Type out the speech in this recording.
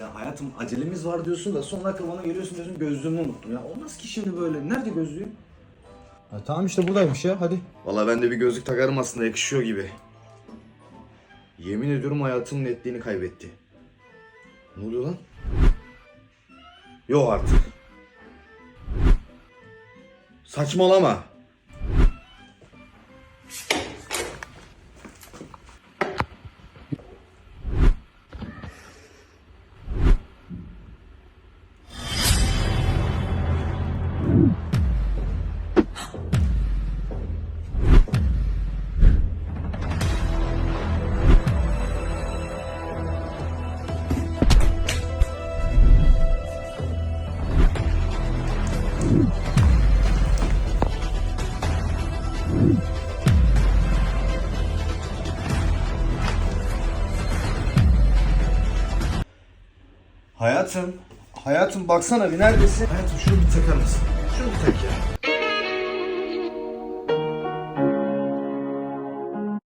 Ya hayatım acelemiz var diyorsun da son dakika bana geliyorsun diyorsun gözlüğümü unuttum. Ya olmaz ki şimdi böyle. Nerede gözlüğüm? Ha, tamam işte buradaymış ya hadi. Valla ben de bir gözlük takarım aslında yakışıyor gibi. Yemin ediyorum hayatımın netliğini kaybetti. Ne oluyor lan? Yok artık. Saçmalama. Hayatım, hayatım baksana bir neredesin? Hayatım şunu bir takar mısın? Şunu bir tak ya.